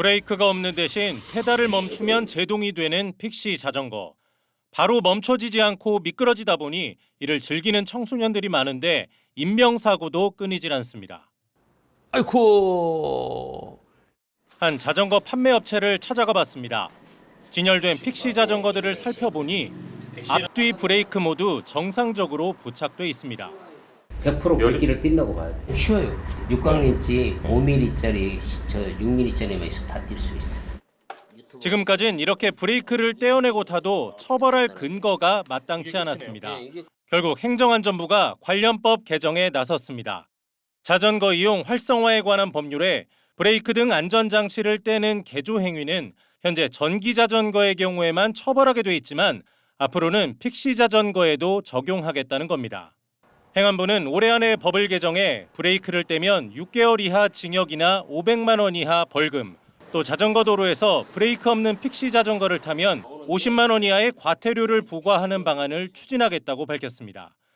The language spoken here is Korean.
브레이크가 없는 대신 페달을 멈추면 제동이 되는 픽시 자전거. 바로 멈춰지지 않고 미끄러지다 보니 이를 즐기는 청소년들이 많은데 인명사고도 끊이질 않습니다. 아이쿠. 한 자전거 판매 업체를 찾아가 봤습니다. 진열된 픽시 자전거들을 살펴보니 앞뒤 브레이크 모두 정상적으로 부착돼 있습니다. 100% 굵기를 뛴다고 봐야 돼. 쉬워요. 6강인치 5mm짜리 저 6mm짜리만 있으면 다 뛸 수 있어. 지금까진 이렇게 브레이크를 떼어내고 타도 처벌할 근거가 마땅치 않았습니다. 결국 행정안전부가 관련법 개정에 나섰습니다. 자전거 이용 활성화에 관한 법률에 브레이크 등 안전장치를 떼는 개조 행위는 현재 전기 자전거의 경우에만 처벌하게 돼 있지만 앞으로는 픽시 자전거에도 적용하겠다는 겁니다. 행안부는 올해 안에 법을 개정해 브레이크를 떼면 6개월 이하 징역이나 500만 원 이하 벌금, 또 자전거 도로에서 브레이크 없는 픽시 자전거를 타면 50만 원 이하의 과태료를 부과하는 방안을 추진하겠다고 밝혔습니다.